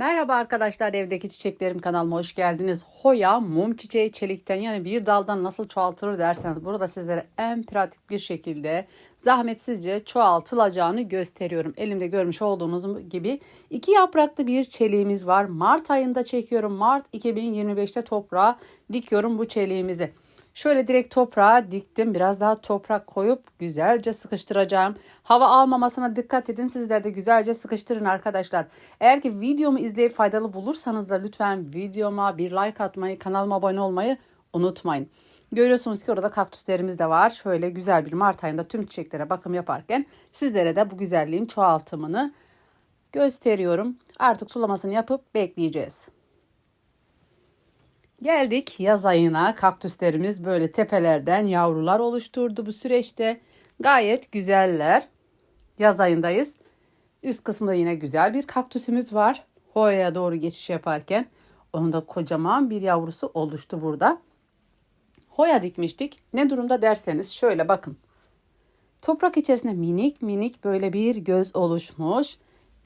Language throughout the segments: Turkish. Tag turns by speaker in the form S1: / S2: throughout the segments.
S1: Merhaba arkadaşlar evdeki çiçeklerim kanalıma hoş geldiniz. Hoya mum çiçeği çelikten yani bir daldan nasıl çoğaltılır derseniz burada sizlere en pratik bir şekilde zahmetsizce çoğaltılacağını gösteriyorum. Elimde görmüş olduğunuz gibi iki yapraklı bir çeliğimiz var. Mart ayında çekiyorum. Mart 2025'te toprağa dikiyorum bu çeliğimizi. Şöyle direkt toprağa diktim. Biraz daha toprak koyup güzelce sıkıştıracağım. Hava almamasına dikkat edin. Sizler de güzelce sıkıştırın arkadaşlar. Eğer ki videomu izleyip faydalı bulursanız da lütfen videoma bir like atmayı, kanalıma abone olmayı unutmayın. Görüyorsunuz ki orada kaktüslerimiz de var. Şöyle güzel bir Mart ayında tüm çiçeklere bakım yaparken sizlere de bu güzelliğin çoğaltımını gösteriyorum. Artık sulamasını yapıp bekleyeceğiz. Geldik yaz ayına. Kaktüslerimiz böyle tepelerden yavrular oluşturdu bu süreçte. Gayet güzeller. Yaz ayındayız. Üst kısımda yine güzel bir kaktüsümüz var. Hoya'ya doğru geçiş yaparken onun da kocaman bir yavrusu oluştu burada. Hoya dikmiştik. Ne durumda derseniz şöyle bakın. Toprak içerisinde minik minik böyle bir göz oluşmuş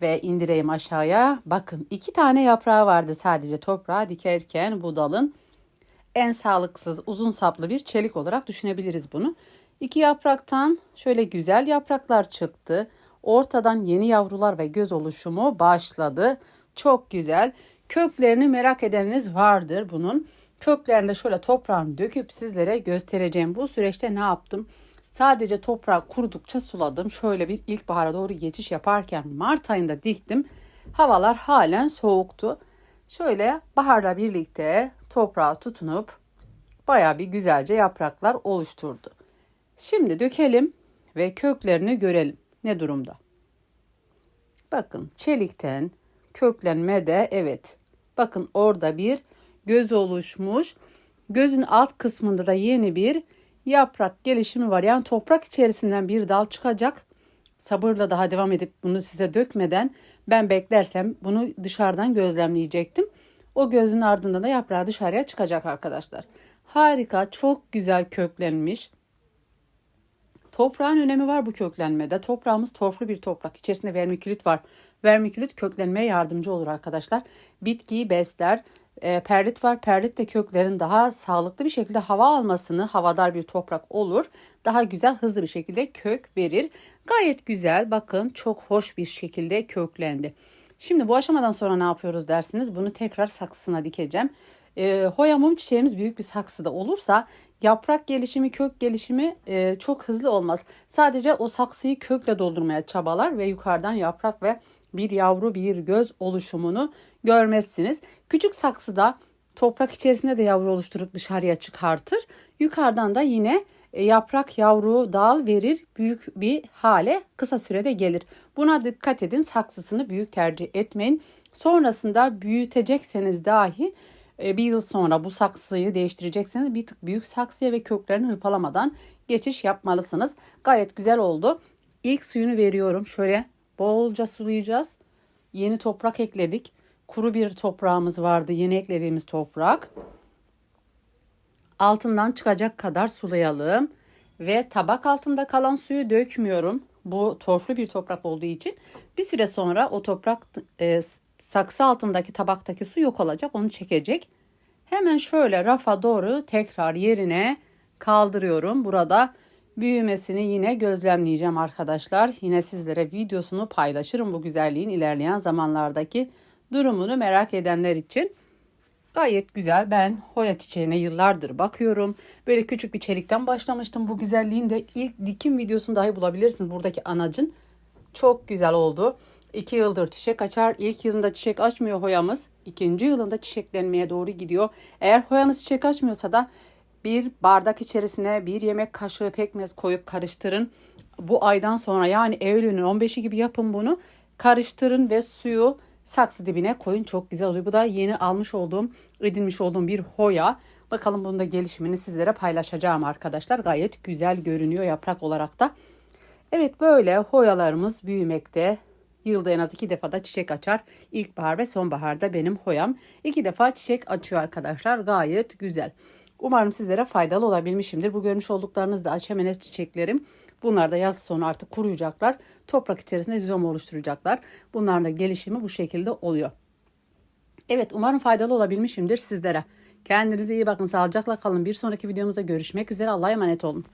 S1: ve indireyim aşağıya. Bakın iki tane yaprağı vardı sadece toprağa dikerken bu dalın en sağlıksız uzun saplı bir çelik olarak düşünebiliriz bunu. İki yapraktan şöyle güzel yapraklar çıktı. Ortadan yeni yavrular ve göz oluşumu başladı. Çok güzel. Köklerini merak edeniniz vardır bunun. Köklerinde şöyle toprağını döküp sizlere göstereceğim. Bu süreçte ne yaptım? Sadece toprağı kurudukça suladım. Şöyle bir ilkbahara doğru geçiş yaparken Mart ayında diktim. Havalar halen soğuktu. Şöyle baharla birlikte toprağa tutunup baya bir güzelce yapraklar oluşturdu. Şimdi dökelim ve köklerini görelim. Ne durumda? Bakın çelikten köklenme de evet. Bakın orada bir göz oluşmuş. Gözün alt kısmında da yeni bir yaprak gelişimi var. Yani toprak içerisinden bir dal çıkacak. Sabırla daha devam edip bunu size dökmeden ben beklersem bunu dışarıdan gözlemleyecektim. O gözün ardından da yaprağı dışarıya çıkacak arkadaşlar. Harika, çok güzel köklenmiş. Toprağın önemi var bu köklenmede. Toprağımız torflu bir toprak. İçerisinde vermikülit var. Vermikülit köklenmeye yardımcı olur arkadaşlar. Bitkiyi besler. E, perlit var. Perlit de köklerin daha sağlıklı bir şekilde hava almasını, havadar bir toprak olur. Daha güzel, hızlı bir şekilde kök verir. Gayet güzel. Bakın çok hoş bir şekilde köklendi. Şimdi bu aşamadan sonra ne yapıyoruz dersiniz? Bunu tekrar saksısına dikeceğim. E, hoya mum çiçeğimiz büyük bir saksıda olursa yaprak gelişimi, kök gelişimi e, çok hızlı olmaz. Sadece o saksıyı kökle doldurmaya çabalar ve yukarıdan yaprak ve bir yavru bir göz oluşumunu görmezsiniz. Küçük saksıda toprak içerisinde de yavru oluşturup dışarıya çıkartır. Yukarıdan da yine e, yaprak yavru dal verir büyük bir hale kısa sürede gelir. Buna dikkat edin saksısını büyük tercih etmeyin. Sonrasında büyütecekseniz dahi e, bir yıl sonra bu saksıyı değiştirecekseniz bir tık büyük saksıya ve köklerini hırpalamadan geçiş yapmalısınız. Gayet güzel oldu. İlk suyunu veriyorum. Şöyle bolca sulayacağız. Yeni toprak ekledik. Kuru bir toprağımız vardı. Yeni eklediğimiz toprak. Altından çıkacak kadar sulayalım. Ve tabak altında kalan suyu dökmüyorum. Bu torflu bir toprak olduğu için bir süre sonra o toprak e, saksı altındaki tabaktaki su yok olacak. Onu çekecek. Hemen şöyle rafa doğru tekrar yerine kaldırıyorum. Burada büyümesini yine gözlemleyeceğim arkadaşlar. Yine sizlere videosunu paylaşırım bu güzelliğin ilerleyen zamanlardaki durumunu merak edenler için. Gayet güzel. Ben hoya çiçeğine yıllardır bakıyorum. Böyle küçük bir çelikten başlamıştım. Bu güzelliğin de ilk dikim videosunu dahi bulabilirsiniz. Buradaki anacın çok güzel oldu. İki yıldır çiçek açar. İlk yılında çiçek açmıyor hoyamız. İkinci yılında çiçeklenmeye doğru gidiyor. Eğer hoyanız çiçek açmıyorsa da bir bardak içerisine bir yemek kaşığı pekmez koyup karıştırın. Bu aydan sonra yani Eylül'ün 15'i gibi yapın bunu. Karıştırın ve suyu saksı dibine koyun. Çok güzel oluyor. Bu da yeni almış olduğum, edinmiş olduğum bir hoya. Bakalım bunun da gelişimini sizlere paylaşacağım arkadaşlar. Gayet güzel görünüyor yaprak olarak da. Evet böyle hoyalarımız büyümekte. Yılda en az iki defa da çiçek açar. İlkbahar ve sonbaharda benim hoyam iki defa çiçek açıyor arkadaşlar. Gayet güzel. Umarım sizlere faydalı olabilmişimdir. Bu görmüş olduklarınız da açamenes çiçeklerim. Bunlar da yaz sonu artık kuruyacaklar. Toprak içerisinde rizom oluşturacaklar. Bunların da gelişimi bu şekilde oluyor. Evet umarım faydalı olabilmişimdir sizlere. Kendinize iyi bakın. Sağlıcakla kalın. Bir sonraki videomuzda görüşmek üzere. Allah'a emanet olun.